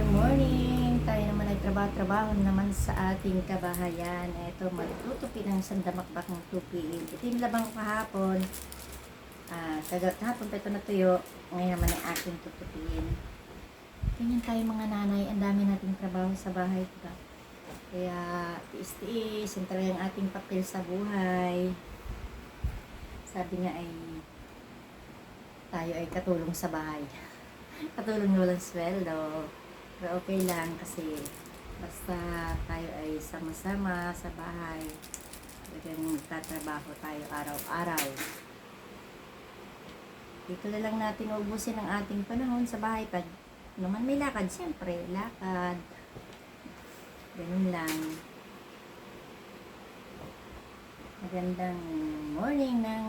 Good morning! Tayo naman ay trabaho-trabaho naman sa ating kabahayan. Ito, magtutupi ng sandamakbak ng tupi. Ito yung labang kahapon. Ah, kaga- kahapon pa ito natuyo. Ngayon naman ay aking tutupiin. Ganyan tayo mga nanay. Ang dami nating trabaho sa bahay. Diba? Kaya, tiis-tiis. Yung talagang ating papel sa buhay. Sabi nga ay, tayo ay katulong sa bahay. katulong walang sweldo. Pero okay lang kasi basta tayo ay sama-sama sa bahay. Talagang nagtatrabaho tayo araw-araw. Dito na lang natin ubusin ang ating panahon sa bahay. Pag naman may lakad, siyempre, lakad. Ganun lang. Magandang morning ng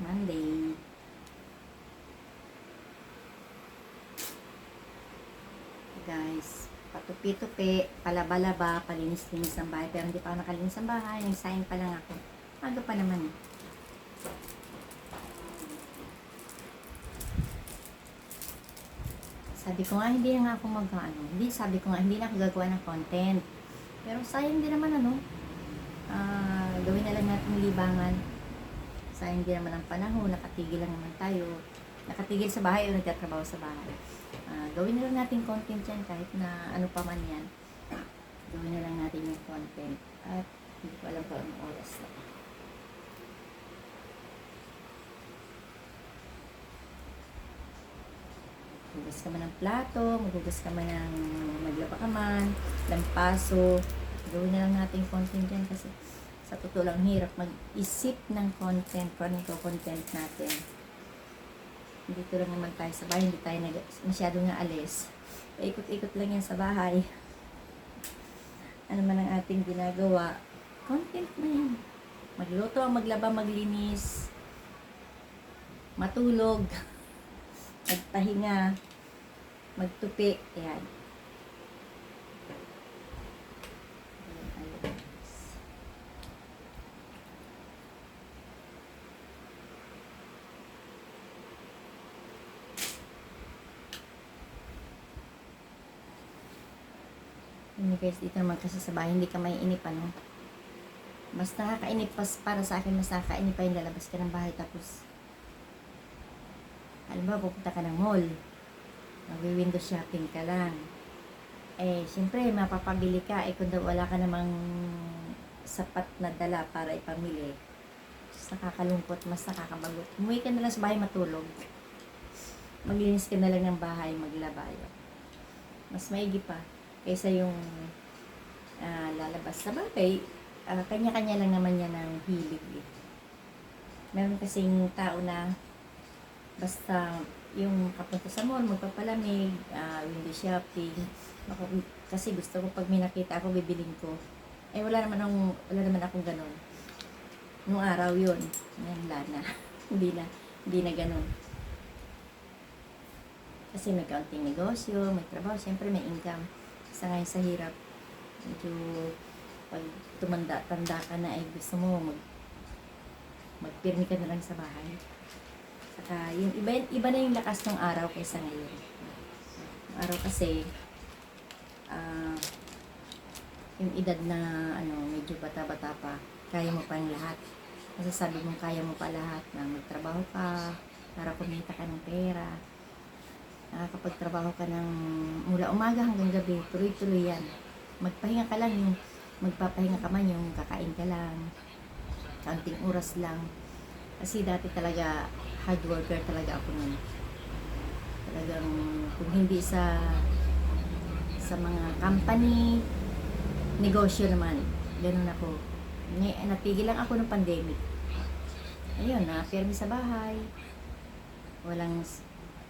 Monday. Guys. Patupi-tupi, palaba-laba, palinis-linis ng bahay. Pero hindi pa ako nakalinis ng bahay. Nag-sign pa lang ako. Aga pa naman. eh. Sabi ko nga, hindi nga ako mag ano, Hindi, sabi ko nga, hindi na ako gagawa ng content. Pero sayang din naman ano. ah gawin na lang natin libangan. Sayang din naman ang panahon. Nakatigil lang naman tayo. Nakatigil sa bahay o nagtatrabaho sa bahay. Ah, gawin na lang natin content yan kahit na ano pa man yan. Gawin na lang natin yung content. At hindi ko alam kung anong oras na. Magugas ka man ng plato, magugas ka man ng maglaba ka man, lampaso. Gawin na lang natin content yan kasi sa totoo lang hirap mag-isip ng content kung ano content natin dito lang naman tayo sa bahay, hindi tayo nag, masyado nga alis. Paikot-ikot lang yan sa bahay. Ano man ang ating ginagawa, content na yan. Magluto, maglaba, maglinis, matulog, magpahinga, magtupi, yan. Yun guys, dito naman kasi sa bahay, hindi ka may inip ano. Mas nakakainip pas para sa akin, mas nakakainip pa yung lalabas ka ng bahay tapos alam ba, pupunta ka ng mall. Magwi-window shopping ka lang. Eh, siyempre, mapapabili ka. Eh, kung daw wala ka namang sapat na dala para ipamili, mas nakakalungkot, mas nakakabagot. Umuwi ka na lang sa bahay matulog. Maglinis ka na lang ng bahay, maglaba. Mas maigi pa kaysa yung ah, lalabas sa bagay, ah, kanya-kanya lang naman yan ng hilig. Eh. Meron kasing tao na basta yung kapunta sa mall, magpapalamig, ah, window shopping, ako, kasi gusto ko pag may nakita ako, bibiling ko. Eh, wala naman akong, wala naman akong ganun. Nung araw yun, ngayon wala na. hindi na, hindi na ganun. Kasi may kaunting negosyo, may trabaho, siyempre may income sa ngayon sa hirap. Medyo pag tumanda, tanda ka na ay gusto mo mag magpirmi ka na lang sa bahay. Saka yung iba, iba na yung lakas ng araw kaysa ngayon. Yung araw kasi ah yung edad na ano medyo bata-bata pa, kaya mo pa yung lahat. Masasabi mong kaya mo pa lahat na magtrabaho ka para kumita ka ng pera nakakapagtrabaho ka ng mula umaga hanggang gabi, tuloy-tuloy yan. Magpahinga ka lang yung magpapahinga ka man yung kakain ka lang. Kaunting oras lang. Kasi dati talaga hard worker talaga ako nun. Talagang kung hindi sa sa mga company, negosyo naman. Ganun ako. Ngay- Natigil lang ako ng pandemic. Ayun, na firme sa bahay. Walang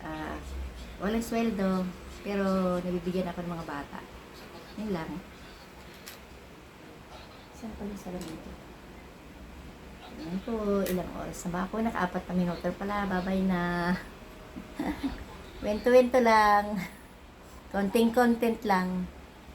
ah walang sweldo, pero nabibigyan ako ng mga bata. Yun lang. Saan pa yung salamin ito? Ayan po, ilang oras na ba ako? Naka-apat na minuto pala, babay na. Wento-wento lang. Konting content lang.